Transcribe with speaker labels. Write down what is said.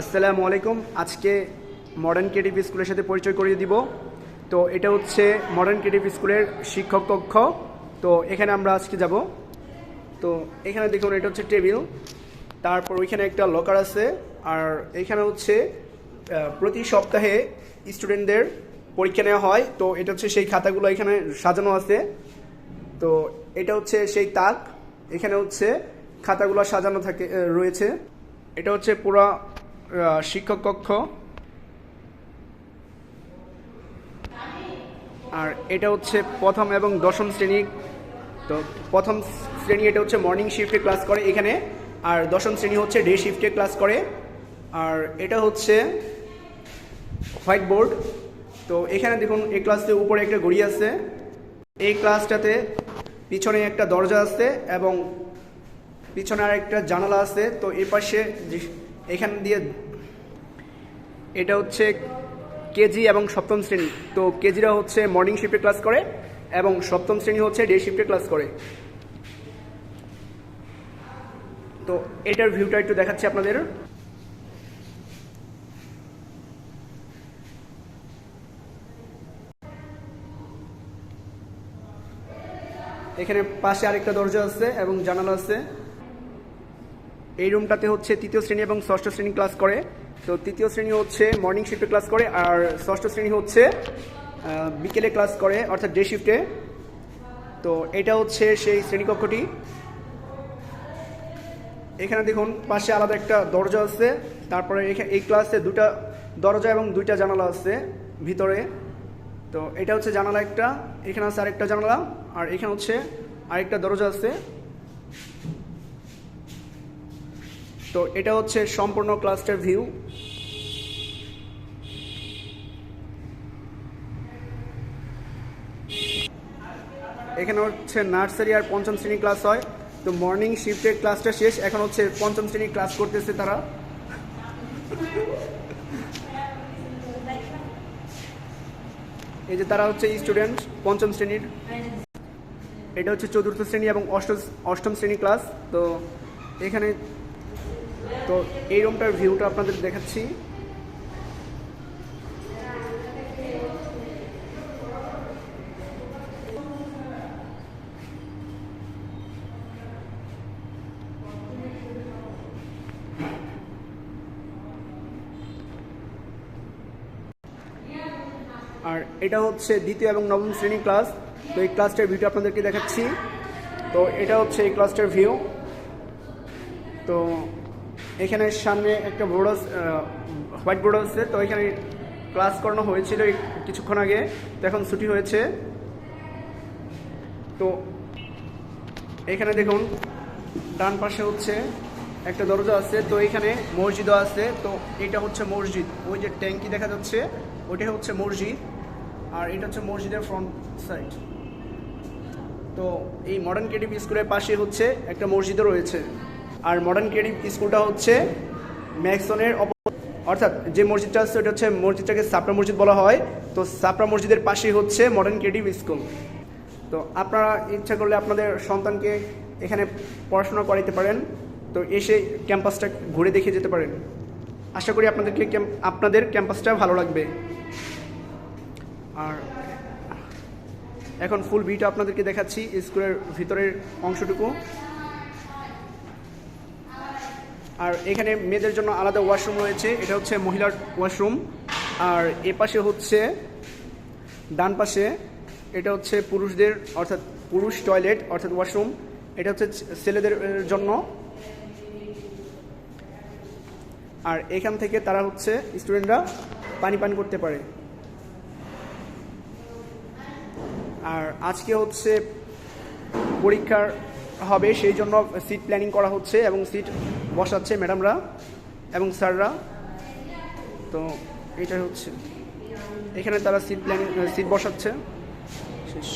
Speaker 1: আসসালামু আলাইকুম। আজকে মডার্ন ক্রিয়েটিভ স্কুলের সাথে পরিচয় করিয়ে দিব। তো এটা হচ্ছে মডার্ন ক্রিয়েটিভ স্কুলের শিক্ষক কক্ষ। তো এখানে আমরা আজকে যাব। তো এখানে দেখুন, এটা হচ্ছে টেবিল। তারপর ওইখানে একটা লকার আছে। আর এখানে হচ্ছে প্রতি সপ্তাহে স্টুডেন্টদের পরীক্ষা নেওয়া হয়। তো এটা হচ্ছে সেই খাতাগুলো এখানে সাজানো আছে। তো এটা হচ্ছে সেই তাক। এখানে হচ্ছে খাতাগুলো সাজানো থাকে রয়েছে। এটা হচ্ছে পুরো শিক্ষক কক্ষ। আর এটা হচ্ছে প্রথম এবং দশম শ্রেণি। তো প্রথম শ্রেণি এটা হচ্ছে মর্নিং শিফটে ক্লাস করে এখানে। আর দশম শ্রেণি হচ্ছে ডে শিফটে ক্লাস করে। আর এটা হচ্ছে হোয়াইট বোর্ড তো এখানে দেখুন, এই ক্লাসের উপরে একটা ঘড়ি আছে। এই ক্লাসটাতে পিছনে একটা দরজা আছে এবং পিছনে আর একটা জানালা আছে। তো এই পাশে এখান দিয়ে এটা হচ্ছে কেজি এবং সপ্তম শ্রেণি। তো কেজিরা হচ্ছে মর্নিং শিফটে ক্লাস করে এবং সপ্তম শ্রেণি হচ্ছে ডে শিফটে ক্লাস করে। তো এটার ভিউটা একটু দেখাচ্ছি আপনাদের। এখানে পাশে আরেকটা দরজা আছে এবং জানালা আছে। এই রুমটাতে হচ্ছে তৃতীয় শ্রেণি এবং ষষ্ঠ শ্রেণি ক্লাস করে। তো তৃতীয় শ্রেণি হচ্ছে মর্নিং শিফটে ক্লাস করে, আর ষষ্ঠ শ্রেণি হচ্ছে বিকেলে ক্লাস করে, অর্থাৎ ডে শিফটে তো এটা হচ্ছে সেই শ্রেণীকক্ষটি। এখানে দেখুন, পাশে আলাদা একটা দরজা আছে, তারপরে এই ক্লাসে দুটা দরজা এবং দুইটা জানালা আছে ভিতরে। তো এটা হচ্ছে জানালা একটা, এখানে আছে আরেকটা জানালা, আর এখানে হচ্ছে আরেকটা দরজা আছে। তো এটা হচ্ছে সম্পূর্ণ ক্লাসটার ভিউ। এখানে হচ্ছে নার্সারি আর পঞ্চম শ্রেণি ক্লাস হয়। তো মর্নিং শিফটের ক্লাসটা শেষ, এখন হচ্ছে পঞ্চম শ্রেণি ক্লাস করতেছে তারা। এই যে তারা হচ্ছে স্টুডেন্ট পঞ্চম শ্রেণির। এটা হচ্ছে চতুর্থ শ্রেণি এবং অষ্ট অষ্টম শ্রেণি ক্লাস। তো এখানে তো এই রুমটার ভিউটা আপনাদের দেখাচ্ছি। আর এটা হচ্ছে দ্বিতীয় এবং নবম শ্রেণি ক্লাস। তো এই ক্লাসটার ভিউটা আপনাদেরকে দেখাচ্ছি। তো এটা হচ্ছে এই ক্লাসটার ভিউ। তো এখানে সামনে একটা বোর্ড হোয়াইট বোর্ড আছে। তো এখানে ক্লাস করানো হয়েছিল কিছুক্ষণ আগে। তো এখন ছুটি হয়েছে। তো এখানে দেখুন, ডান পাশে হচ্ছে একটা দরজা আছে। তো এখানে মসজিদও আছে। তো এটা হচ্ছে মসজিদ। ওই যে ট্যাঙ্কি দেখা যাচ্ছে, ওইটা হচ্ছে মসজিদ। আর এটা হচ্ছে মসজিদের ফ্রন্ট সাইড। তো এই মডার্ন ক্রিয়েটিভ স্কুলের পাশে হচ্ছে একটা মসজিদও রয়েছে। আর মডার্ন ক্রিয়েটিভ স্কুলটা হচ্ছে ম্যাক্সনের অর্থাৎ যে মসজিদটা আছে, ওটা হচ্ছে মসজিদটাকে সাপরা মসজিদ বলা হয়। তো সাপরা মসজিদের পাশেই হচ্ছে মডার্ন ক্রিয়েটিভ স্কুল তো আপনারা ইচ্ছা করলে আপনাদের সন্তানকে এখানে পড়াশোনা করাইতে পারেন। তো এসে ক্যাম্পাসটা ঘুরে দেখে যেতে পারেন। আশা করি আপনাদেরকে আপনাদের ক্যাম্পাসটা ভালো লাগবে। আর এখন ফুল ভিটা আপনাদেরকে দেখাচ্ছি স্কুলের ভিতরের অংশটুকু। আর এখানে মেয়েদের জন্য আলাদা ওয়াশরুম রয়েছে। এটা হচ্ছে মহিলার ওয়াশরুম। আর এ পাশে হচ্ছে ডান পাশে এটা হচ্ছে পুরুষদের, অর্থাৎ পুরুষ টয়লেট, অর্থাৎ ওয়াশরুম। এটা হচ্ছে ছেলেদের জন্য। আর এখান থেকে তারা হচ্ছে স্টুডেন্টরা পানি পান করতে পারে। আর আজকে হচ্ছে পরীক্ষার হবে, সেই জন্য সিট প্ল্যানিং করা হচ্ছে এবং সিট বসাচ্ছে ম্যাডামরা এবং স্যাররা। তো এটা হচ্ছে। এখানে তারা সিট প্ল্যান সিট বসাচ্ছে। শেষ।